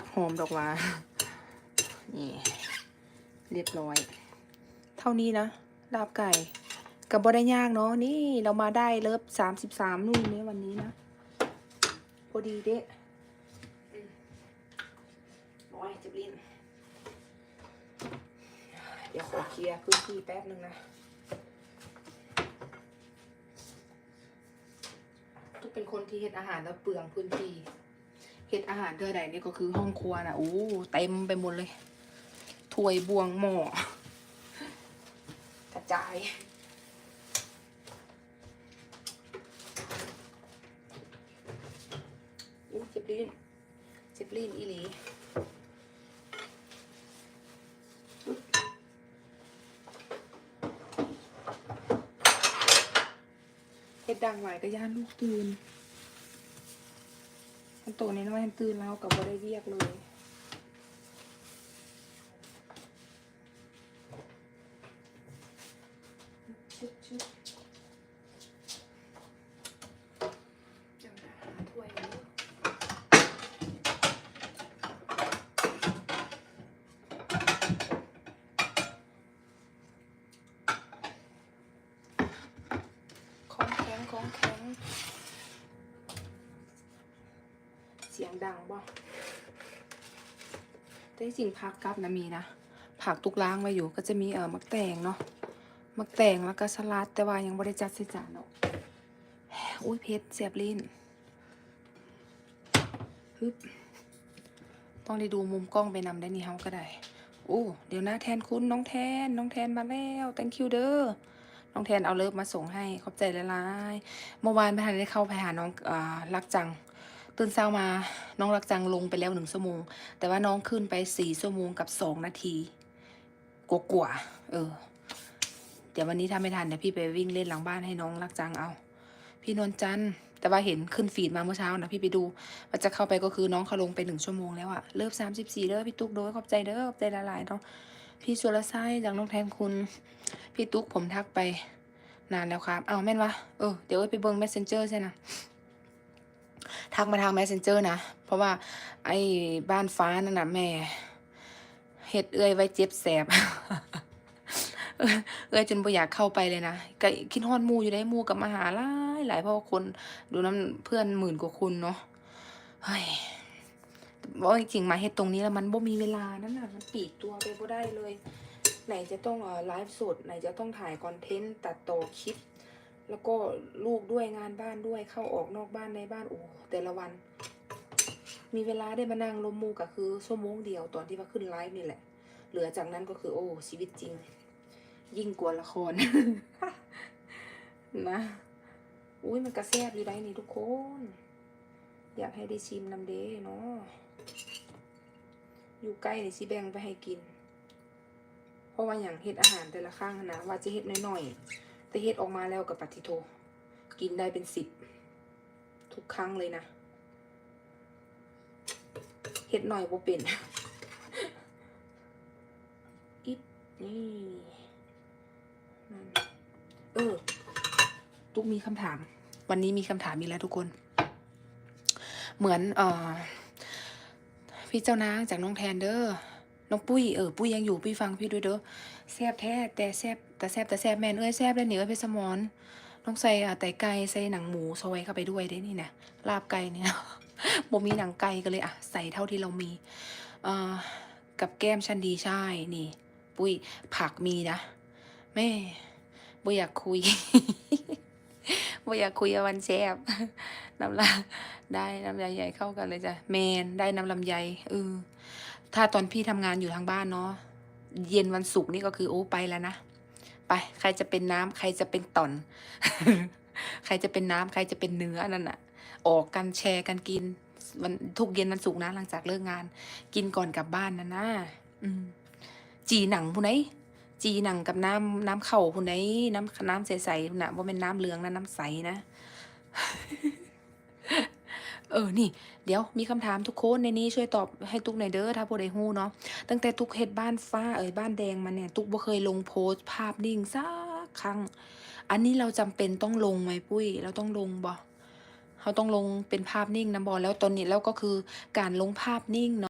ผักหอมดอกหวานี่เรียบร้อย เท่านี้นะลาบไก่กับบ่ได้ยากเนาะนี่เรามาได้เลิฟสามสิบสามนู่นเนี่ยวันนี้นะพอดีเด้อน้อยจะบินเดี๋ยวขอเคลียร์พื้นที่แป๊บนึงนะทุกเป็นคนที่เฮ็ดอาหารแล้วเปลืองพื้นที่ เฮ็ดอาหารเท่าใดนี่ก็คือห้องครัวนะโอ้เต็มไปหมดเลยถ้วยบวงหม้อกระจายอู้เจ็บลิ้นเจ็บลิ้นอีหลีเฮ็ดดังไหวก็ย่านลูกตื่น มันโตนี้น้อยมันตื่นแล้วกับบ่ได้เรียกเลยชึบชึบเดี๋ยวนะหาถ้วยก่อนของแข็งของแข็ง สียงดังบ่แต่จริงผักกับนะมีนะ ผักตุกล้างไว้อยู่ก็จะมีเอ่อมักแตงเนาะ มักแตงแล้วก็สลัดแต่ว่ายังบริจัดใส่จานเนาะอุ้ยเพชรเสียบลิ้นฮึบต้องได้ดูมุมกล้องไปนำได้นี่เฮาก็ได้ โอ้ เดี๋ยวนะแทนคุณน้องแทน น้องแทนมาแล้ว thank you เด้อ น้องแทนเอาเลิฟมาส่งให้ ขอบใจละลายๆ เมื่อวานไม่ทันได้เข้าไปหาน้องอรักจัง ตื่นเช้ามาน้องรักจังลงไปแล้วหนึ่งชั่วโมง แต่ว่าน้องขึ้นไปสี่ชั่วโมงกับสองนาทีกว่าๆเออ เดี๋ยววันนี้ถ้าไม่ทันเดี๋ยวพี่ไปวิ่งเล่นหลังบ้านให้น้องรักจังเอา พี่นวลจันทร์แต่ว่าเห็นขึ้นฟีดมาเมื่อเช้านะพี่ไปดูว่าจะเข้าไปก็คือน้องเขาลงไปหนึ่งชั่วโมงแล้วอะเลิฟสามสิบสี่เด้อพี่ตุ๊กโดยขอบใจเด้อขอบใจละลายๆเนาะพี่สุรไซจากน้องแทนคุณ พี่ตุ๊กผมทักไป นานแล้วครับ เอาแม่นวะเออเดี๋ยวไปเบิ่ง messenger ใช่นะ ทักมาทาง messenger นะ เพราะว่า ไอ้บ้านฟ้านั่นน่ะแม่เฮ็ดเอ้ยไว้เจ็บแสบ เอ้ยจนบ่อยากเข้าไปเลยนะก็คิดฮอดมูอยู่ได้มูกับมาหาหลายหลายเพราะว่าคนดูน้ำเพื่อนหมื่นกว่าคนเนาะเฮ้ยว่าจริงมาเฮ็ดตรงนี้แล้วมันบ่มีเวลานั่นน่ะมันปีกตัวไปบ่ได้เลย ไหนจะต้องไลฟ์สดไหนจะต้องถ่ายคอนเทนต์ตัดต่อคลิป แล้วก็ลูกด้วยงานบ้านด้วยเข้าออกนอกบ้านในบ้านโอ้แต่ละวัน มีเวลาได้มานั่งลมมูก็คือชั่วโมงเดียวตอนที่ว่าขึ้นไลฟ์นี่แหละ เหลือจากนั้นก็คือ โอ้ชีวิตจริง ยิ่งกว่าละครนะอุ้ยมันกระแซบอยู่ได้นี่ทุกคน อยากให้ได้ชิมน้ำเด้เนาะอยู่ใกล้นี่สิแบ่งไปให้กิน เพราะว่าอย่างเฮ็ดอาหารแต่ละครั้งนะว่าจะเฮ็ดน้อยๆ แต่เฮ็ดออกมาแล้วกับปฏิโท กินได้เป็นสิบทุกครั้งเลยนะเฮ็ดหน่อยบ่เป็นอิดนี่นั่นเออตุ๊กมีคำถาม วันนี้มีคำถามอีกแล้วทุกคน เหมือนเอ่อพี่เจ้านางจากน้องแทนเด้อน้องปุ้ยเออปุ้ยยังอยู่ปุ้ยฟังพี่ด้วยเด้อแซบแท้แต่แซบ แต่แซบแต่แซบแมนเอ้ยแซบแล้เหนียวเพชรสมอนต้องใส่อะไตไก่ใส่หนังหมูซอยเข้าไปด้วยได้นี่นะลาบไก่เนี่ยบ่มีหนังไก่ก็เลยอะใส่เท่าที่เรามีเอ่อกับแก้มชันดีใช่นี่ ปุ้ยผักมีนะแม่บ่อยากคุยบ่อยากคุยวันแซบน้ำลายได้น้ำลายใหญ่เข้ากันเลยจ้ะแมนได้น้ำลำไยเออถ้าตอนพี่ทำงานอยู่ทางบ้านเนาะเย็นวันศุกร์นี่ก็คือโอ้ไปแล้วนะ ไป ใครจะเป็นน้ำใครจะเป็นต่อน ใครจะเป็นน้ำใครจะเป็นเนื้อนั่นน่ะ ออกกันแชร์กันกินวันทุกเย็นวันศุกร์นะหลังจากเลิกงาน กินก่อนกลับบ้านนะนะอืม จีหนังผู้ไหนจีหนังกับน้ำน้ำเข่าผู้ไหนน้ำน้ำใสๆนะว่าเป็นน้ำเหลืองนะน้ำใสนะ ออนี่ เดี๋ยวมีคำถามทุกคนในนี้ช่วยตอบให้ตุกหน่อยเด้อถ้าผู้ใดฮู้เนาะตั้งแต่ทุกเฮ็ดบ้านฟ้าเอ่ยบ้านแดงมาเนี่ยตุกบ่เคยลงโพสต์ภาพนิ่งสักครั้ง อันนี้เราจำเป็นต้องลงไหมปุ้ยเราต้องลงบ่เขาต้องลงเป็นภาพนิ่งนะบอแล้วตอนนี้แล้วก็คือการลงภาพนิ่งเนาะ